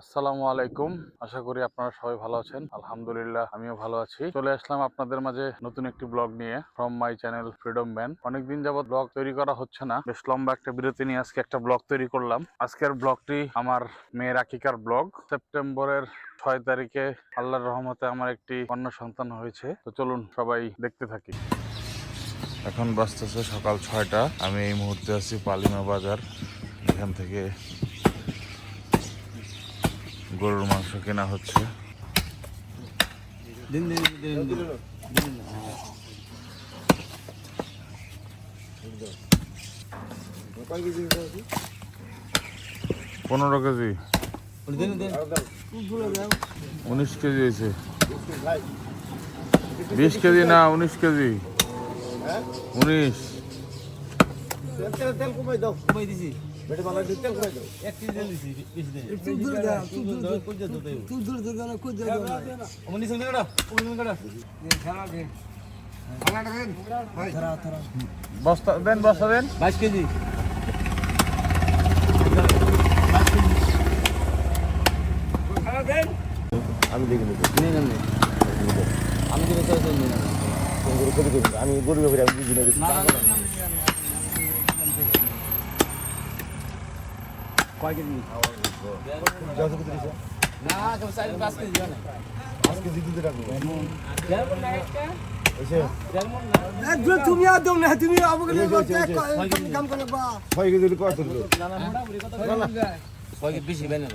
আসসালামু আলাইকুম। আশা করি আপনারা সবাই ভালো আছেন। আলহামদুলিল্লাহ, আমিও ভালো আছি। চলে আসলাম আপনাদের মাঝে নতুন একটি ব্লগ নিয়ে from my channel freedom ban অনেকদিন যাবত ব্লগ তৈরি করা হচ্ছে না। বেশ লম্বা একটা বিরতি নিয়ে আজকে একটা ব্লগ তৈরি করলাম। আজকের ব্লগটি আমার মেয়ের আকিকার ব্লগ। সেপ্টেম্বরের ছয় তারিখে আল্লাহর রহমতে আমার একটি অন্য সন্তান হয়েছে। তো চলুন সবাই দেখতে থাকি। এখন বাজতেছে সকাল ছয়টা। আমি এই মুহূর্তে আছি পালিমা বাজার। এখান থেকে গরুর মাংস কেনা হচ্ছে। পনেরো কেজি। উনিশ কেজি হয়েছে। বিশ কেজি না উনিশ কেজি। উনিশ। তেল তেল কমাই দাও কমাই দিছি। বেটে বাংলা তেল কমাই দাও এক কেজি তেল দিছি বেশি দেন তুই দূর যা, তুই দূর যা। কই যাতো তুই দূর থেকে না কই যাবে না। সঙ্গে কাটা অমনি কাটা থারা থারা বস্তা দেন বস্তা দেন 22 কেজি। আমি দেখি নেব। আমি তো আমি গরু আমি বুঝি না। না একজন তুমি আর দাও না তুমি আমাকে কাম করে বা ছয় কেজি কত না না কয় কেজি বেশি বেনে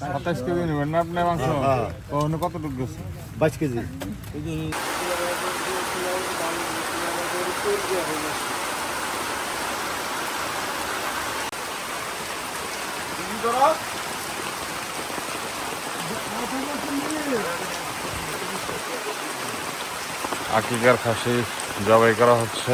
সাতাইশ কেজি নেবেন না আপনি মাংস। ওখানে কতটুকু গেছে বাইশ কেজি। আকিকার খাসি জবাই করা হচ্ছে।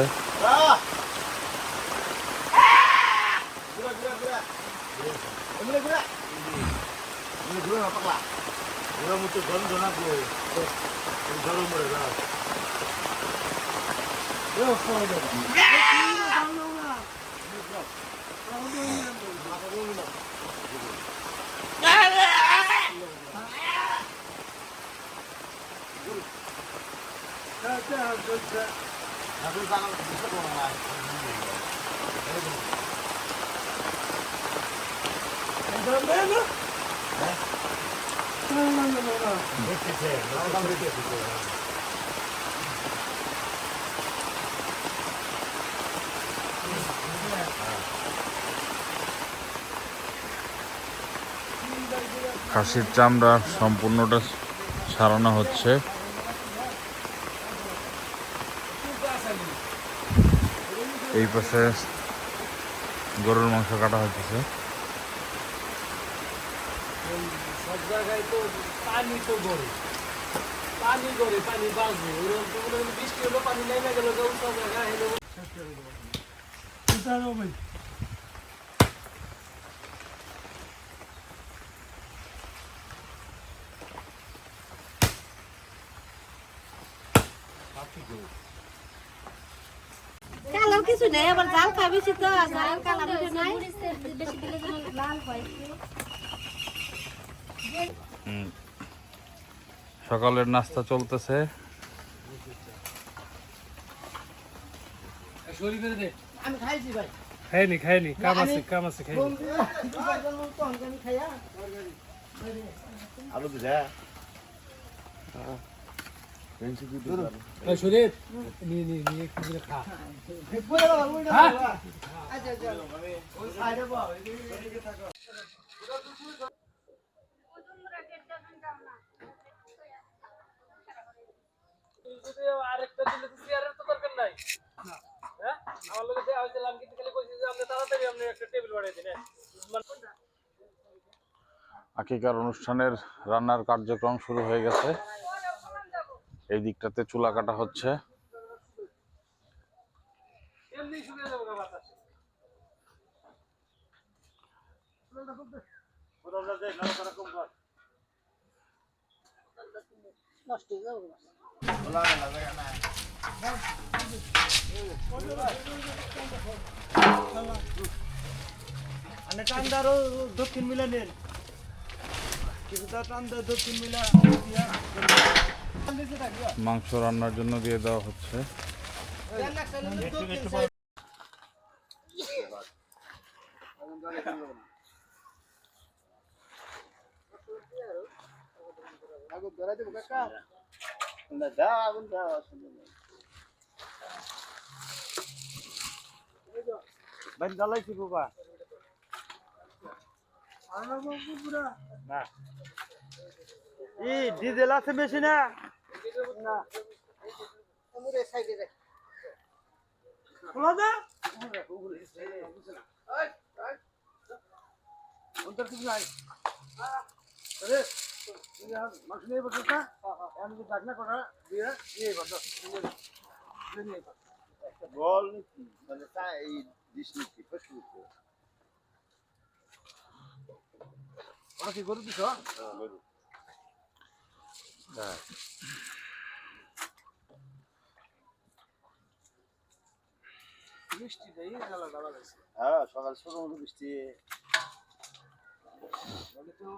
খাসির চামড়া সম্পূর্ণটা সারানো হচ্ছে। এই পাশে গরুর মাংস কাটা হচ্ছে সব জায়গায় তো পানি তো গরু পানি গড়ে পানি বাজে। ওরকম তো হয় বৃষ্টি হলো পানি নেমে গেল সব জায়গায় হেলো কালো কিছু নেই আবার জাল বেশি তো জাল কালা নাই বেশি দিলে যেন লাল হয় সকালের নাস্তা চলতেছে। শরীর দে আমি খাইছি ভাই খাইনি খাইনি কাম আছে কাম আছে খাইনি। আলু তাড়াতাড়ি আপনি? আকিকার অনুষ্ঠানের রান্নার কার্যক্রম শুরু হয়ে গেছে এই দিকটাতে চুলা কাটা হচ্ছে। বাতাস নষ্ট হয়ে যাবে টান্ডারও দক্ষিণ মিলানের মাংস রান্নার জন্য দিয়ে দেওয়া হচ্ছে। বাবা? না। ই ডিজেল আছে বেশি না। খোলা দে। বল। মানে তা এই ডিশ নিচ্ছি ফসল ওরা কি গরু দিছ? গরু। জ্বালা লাগছে হ্যাঁ। সকাল ছোট বৃষ্টি তো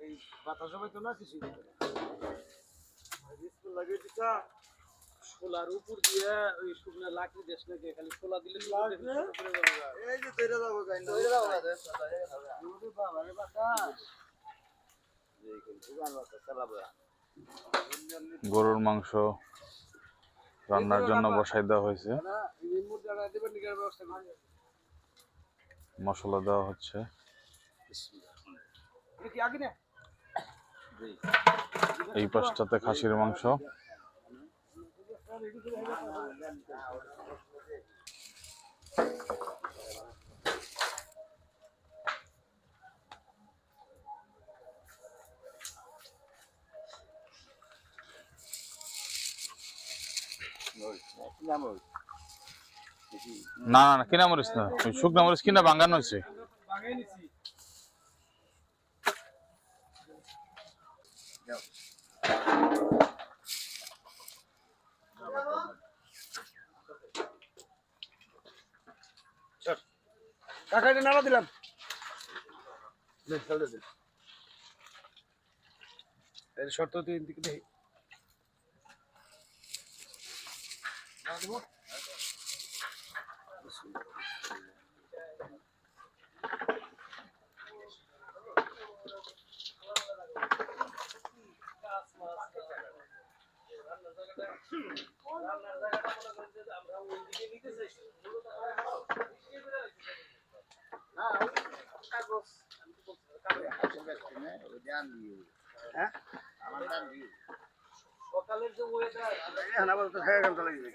এই বাতাস হবে তো না কিছু লাগিয়ে দিছ শোলার দিয়ে ওই শুকনো লাকড়ি দেশ বাতাস এই কিন্তু গান বাতাস চালাবো গরুর মাংস রান্নার জন্য বসাই দেওয়া হয়েছে। মশলা দেওয়া হচ্ছে। এই পাশটাতে খাসির মাংস। না না না কিনা মরিস না। ওই শুকনা মরিচ কিনা বাঙ্গানো হয়েছে। বাগাই নিছি কাকা এটা নাড়া দিলাম। এর শর্ত তিন দিকে দেখি সকালের যে ওয়েদার হ্যাঁ আবার তো খাই গান লাগিয়ে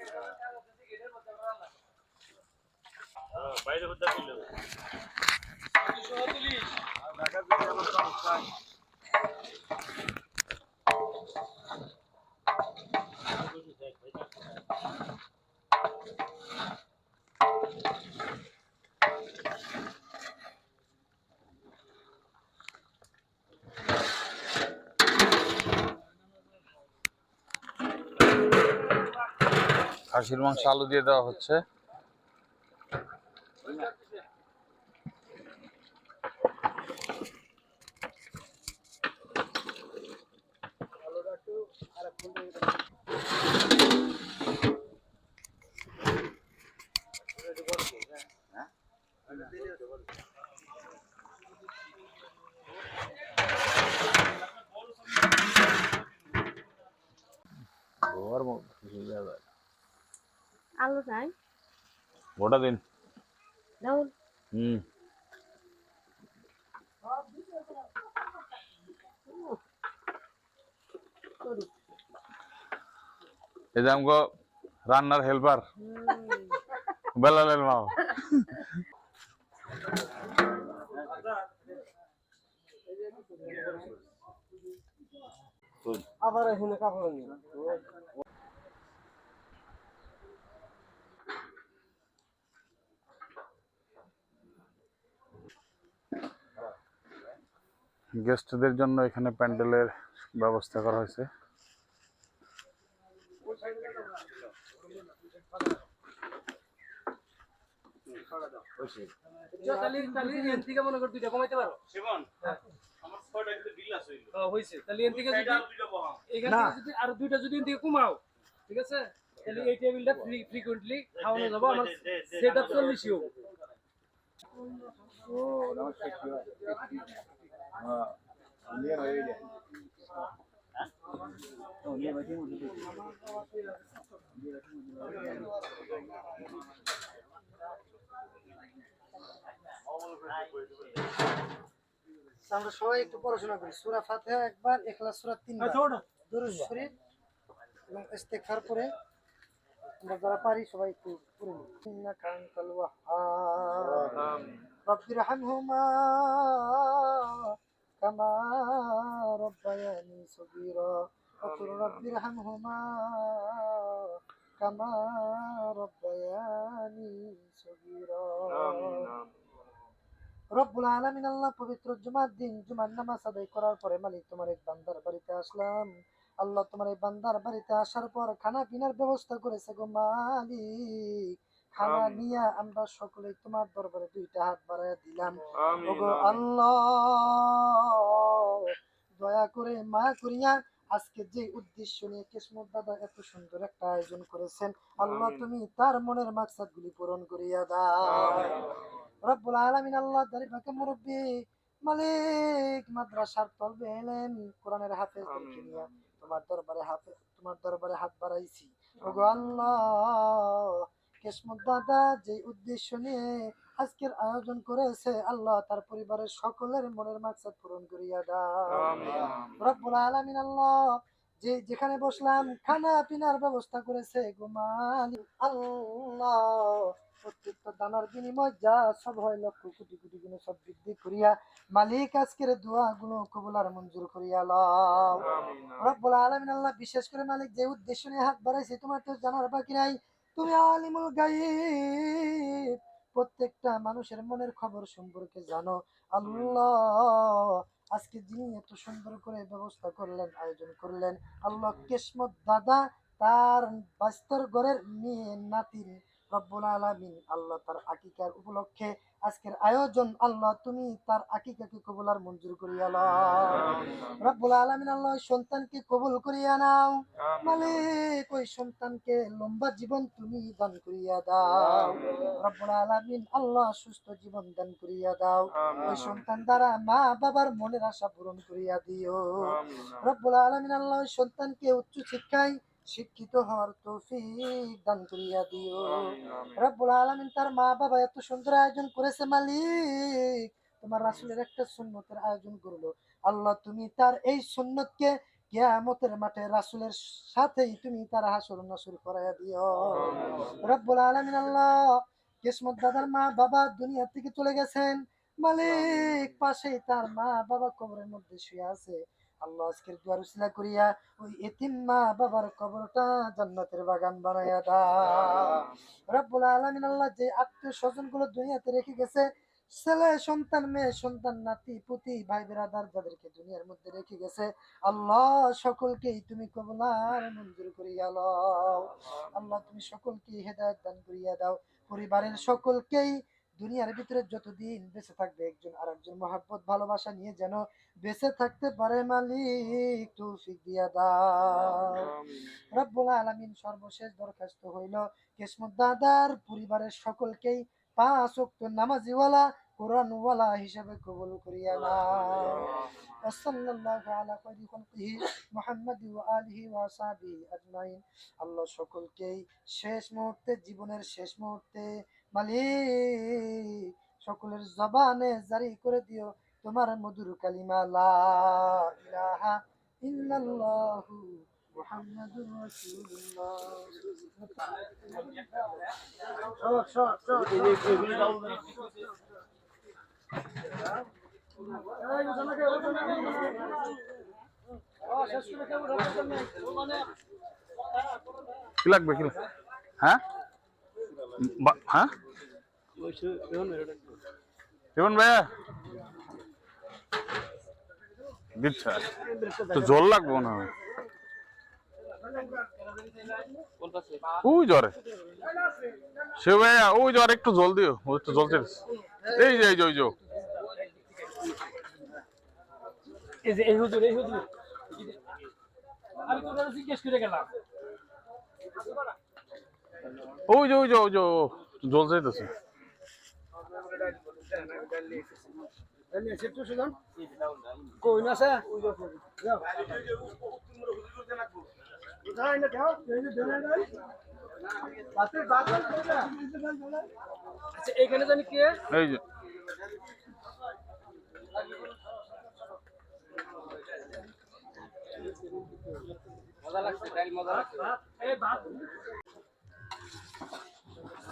খাসির মাংস আলু দিয়ে দেওয়া হচ্ছে। আলু নাই। গোটা দিন। দাও। হুম। এই যে আমগো রান্নার হেল্পার। বেলালের মাও। আবার এখানে কাপড় নিয়ে গেস্টদের জন্য এখানে প্যান্ডেলের ব্যবস্থা করা হয়েছে হ্যাঁ, আর দুইটা যদি কমাও ঠিক আছে তাহলে এই টেবিলটা ফ্রিকুয়েন্টলি খাওয়ানো যাব আমার সেট আপ চল্লিশই হবে আমরা সবাই একটু পড়াশোনা করি। সূরা ফাতিহা একবার ইখলাস সূরা তিনবার। দুরূদ শরীফ এবং ইস্তেগফার পরে আমরা যারা পারি সবাই একটু পড়ে নিই। আনতাল ওয়াহ্হাব। রব্বির হামহুমা কামা রব্বায়ানি সগীরা وقل رب ارحمهما كما ربياني صغيرا রব্বুল আলামিন আল্লাহ পবিত্র জুমার দিন জুমার নামাজ আদায় করার পরে মালিক তোমার এক বান্দার বাড়িতে আসলাম আল্লাহ তোমার এই বান্দার বাড়িতে আসার পর খানা পিনার ব্যবস্থা করেছে গো মালিক খানা নিয়ে আমরা সকলে তোমার দরবারে দুইটা হাত বাড়াইয়া দিলাম। ওগো আল্লাহ দয়া করে মা করিয়া আজকে যে উদ্দেশ্য নিয়ে কিসমত দাদা এত সুন্দর একটা আয়োজন করেছেন আল্লাহ তুমি তার মনের মাকসাদ গুলি পূরণ করিয়া দাও। রব্বুল আলামিন আল্লাহ দারি পাকে মুরব্বী মালিক মাদ্রাসার তলবে এলেন কোরআনের হাতে নিয়ে তোমার দরবারে হাতে তোমার দরবারে হাত বাড়াইছি। ওগো আল্লাহ কিসমত দাদা যে উদ্দেশ্য নিয়ে আজকের আয়োজন করেছে আল্লাহ তার পরিবারের সকলের মনের মাকসাদ পূরণ করিয়া দাও। রব্বুল আলামিন আল্লাহ যে যেখানে বসলাম খানা পিনার ব্যবস্থা করেছে গুমালি আল্লাহ প্রত্যেকটা দানার বিনিময় যা সব হয় লক্ষ কোটি কোটি গুণে সব বৃদ্ধি করিয়া মালিক আজকের দোয়া গুলো কবুলার মঞ্জুর করিয়া লও। রব্বুল আলামিন আল্লাহ বিশেষ করে মালিক যে উদ্দেশ্য নিয়ে হাত বাড়াইছে তোমার তো জানার বাকি নাই। তুমি আলিমুল গাইব প্রত্যেকটা মানুষের মনের খবর সম্পর্কে জানো। আল্লাহ আজকে যিনি এত সুন্দর করে ব্যবস্থা করলেন, আয়োজন করলেন, আল্লাহ কিসমত দাদা তার বাস্তর ঘরের মেয়ে নাতিন রব্বুল আলামিন আল্লাহ তার আকিকার উপলক্ষে আজকের আয়োজন আল্লাহ তুমি তার আকিকাকে কবুলার মঞ্জুর করিয়া রব্বুল আলামিন আল্লাহ সন্তানকে কবুল করিয়া নাও। মালিক ওই সন্তানকে লম্বা জীবন তুমি দান করিয়া দাও। রব্বুল আলামিন আল্লাহ সুস্থ জীবন দান করিয়া দাও। ওই সন্তান দ্বারা মা বাবার মনের আশা পূরণ করিয়া দিও। রব্বুল আলামিন আল্লাহ সন্তানকে উচ্চ শিক্ষায় শিক্ষিত হওয়ার তৌফিক দান করিয়া দিও। রব্বুল আলামিন তার মা বাবা এত সুন্দর আয়োজন করেছে মালিক। তোমার রাসূলের একটা সুন্নতের আয়োজন করল। আল্লাহ তুমি তার এই সুন্নতকে কিয়ামতের মাঠে রাসূলের সাথেই তুমি তার হাসর নাসর করাইয়া দিও। রব্বুল আলামিন আল্লাহ কিসমত দাদার মা বাবা দুনিয়া থেকে চলে গেছেন। মালিক পাশেই তার মা বাবা কবরের মধ্যে শুয়ে আছে। আল্লাহ আজকের দুয়ার উসিলা করিয়া ওই এতিম মা বাবার কবরটা জান্নাতের বাগান বানাইয়া দাও। রব্বুল আলামিন আল্লাহ যে আত্মীয় স্বজনগুলো দুনিয়াতে রেখে গেছে, ছেলে, সন্তান, মেয়ে, সন্তান, নাতি, পুতি, ভাই, বেরাদার যাদেরকে দুনিয়ার মধ্যে রেখে গেছে, আল্লাহ সকলকেই তুমি কবলার মঞ্জুর করিয়া লও। আল্লাহ তুমি সকলকে হেদায়েত দান করিয়া দাও। পরিবারের সকলকেই দুনিয়ার ভিতরে যতদিন বেঁচে থাকবে একজন আরেকজন মহাব্বত ভালোবাসা নিয়ে যেন বেঁচে থাকতে পারে মালিক তৌফিক দিয়া দাও। রব্বুল আলামিন সর্বশেষ দরখাস্ত হইল কিসমত দাদার পরিবারের সকলকেই পাঁচ ওয়াক্ত নামাজিওয়ালা কোরআনওয়ালা হিসেবে কবুল করিয়া নাও। ওয়াসাল্লাল্লাহু আলা খায়রি খালকিহি মুহাম্মাদ ওয়া আলিহি ওয়া সাহবিহি আজমাইন। আল্লাহ সকলকেই শেষ মুহূর্তে জীবনের শেষ মুহূর্তে মালিক সকলের জবানে জারি করে দিও তোমার মধুর কালিমা। লাগবে হ্যাঁ? হ্যাঁ? কেমন ভাইয়া? দিচ্ছে। তো জল লাগবে হয় ওই জ্বরে। সে ভাইয়া ওই জ্বর একটু জল দিও ওই একটু জল এই যে এই যে ওই যে এই যে এই হুজুর এই হুজুর। আমি তো ওনারা জিজ্ঞেস করে গেলাম। ওই যে ওই যে ওই যে জল যাইতেছে কই না স্যার আচ্ছা এখানে জানি কে এই যে এই ভাত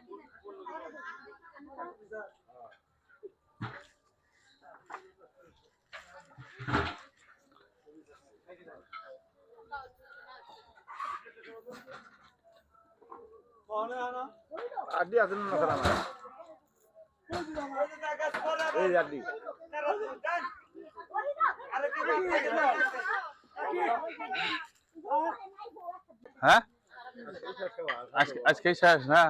একটু একটু আগাই দাও হ্যাঁ আজকে আজকেই শেষ না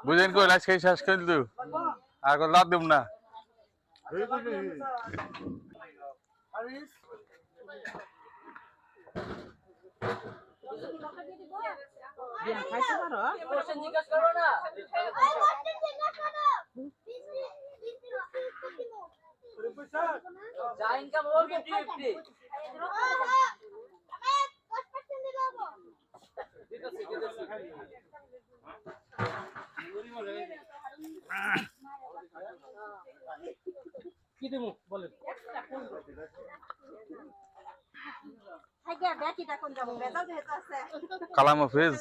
বুঝেন কই আজকেই শেষ কিন্তু আর কত লাভ দেব না দেবো বলেন ব্যাটিটা কোন যাব বেজাল যেহেতু আছে কালাম হাফিজ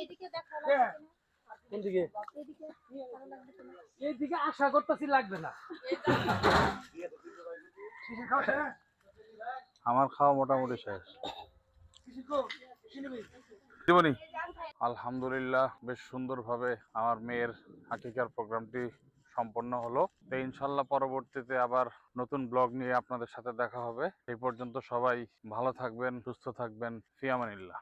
এদিকে দেখো। কোন দিকে এইদিকে আশা করতেছি লাগবে না। আমার খাওয়া মোটামুটি শেষ। দিবনি আলহামদুলিল্লাহ বেশ সুন্দরভাবে আমার মেয়ের হাকিকার প্রোগ্রামটি সম্পন্ন হলো। তো ইনশাল্লাহ পরবর্তীতে আবার নতুন ব্লগ নিয়ে আপনাদের সাথে দেখা হবে। এই পর্যন্ত সবাই ভালো থাকবেন সুস্থ থাকবেন। ফিয়ামানিল্লাহ